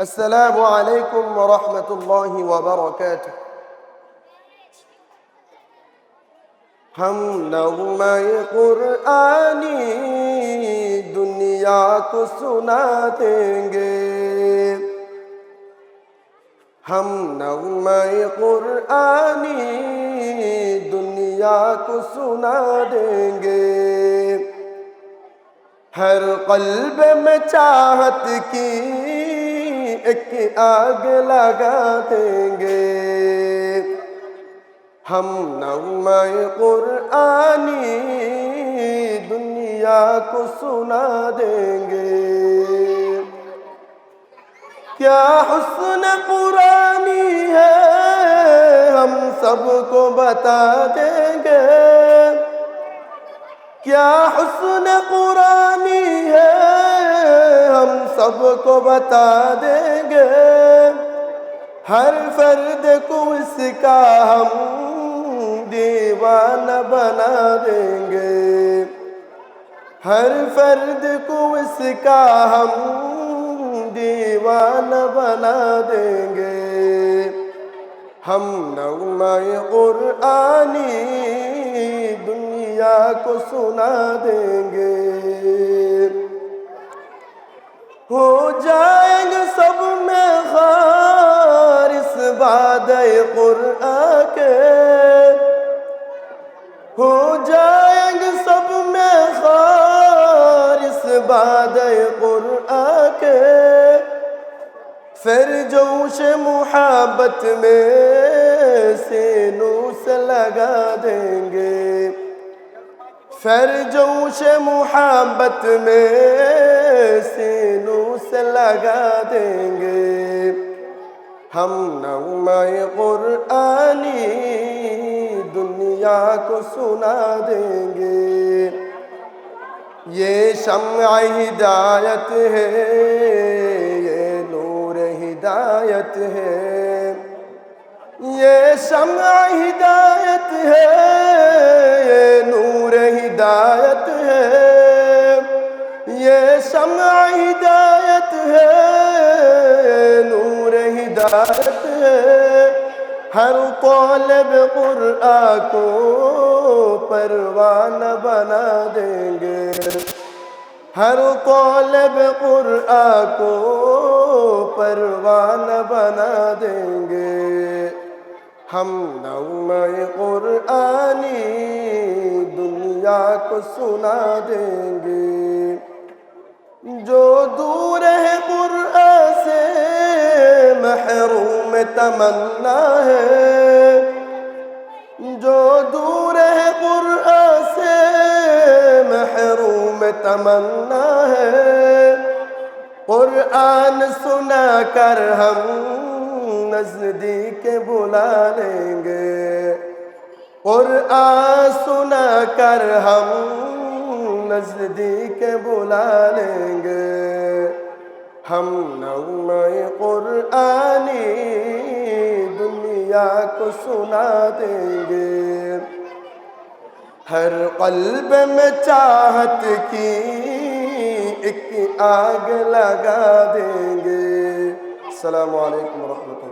السلام عليكم ورحمة الله وبركاته. ہم نغمہ قرآنی دنیا کو سنا دیں گے ہم نغمہ قرآنی دنیا کو سنا دیں گے ہر قلب میں چاہت کی ایک آگ لگا دیں گے۔ ہم نغمہ قرآنی دنیا کو سنا دیں گے۔ کیا حسن قرآنی ہے؟ ہم سب کو بتا دیں گے۔ کیا حسن قرآنی ہے؟ ہم سب کو بتا دیں گے ہر فرد کو اس کا ہم دیوانہ بنا دیں گے ہر فرد کو اس کا ہم دیوانہ بنا دیں گے ہم نغمہ قرآنی دنیا کو سنا دیں گے ہو جائیں گے سب میں خار اس باد قرآن کے۔ ہو جائیں گے سب میں خار اس باد قرآن کے۔ پھر جوش محبت میں سینوں سے لگا دیں گے۔ پھر جوش محبت میں سینوں سے لگا دیں گے۔ ہم نغمہ قرآنی دنیا کو سنا دیں گے۔ یہ شمع ہدایت ہے، یہ نور ہدایت ہے۔ یہ شمع ہدایت ہے، یہ نور ہدایت ہے۔ یہ شمع ہدایت ہے۔ ہدایت ہے ہر طالب قرآن کو پروانہ بنا دیں گے۔ ہر طالب قرآن کو پروانہ بنا دیں گے۔ ہم نغمہ قرآنی دنیا کو سنا دیں گے۔ جو دور محروم تمنا ہے۔ جو دور ہے قرآن سے، محروم تمنا ہے۔ قرآن سنا کر ہم نزدیک بلا لیں گے۔ قرآن سنا کر ہم نزدیک بلا لیں گے۔ ہم نغمہ قرآنی دنیا کو سنا دیں گے ہر قلب میں چاہت کی ایک آگ لگا دیں گے السلام علیکم ورحمۃ اللہ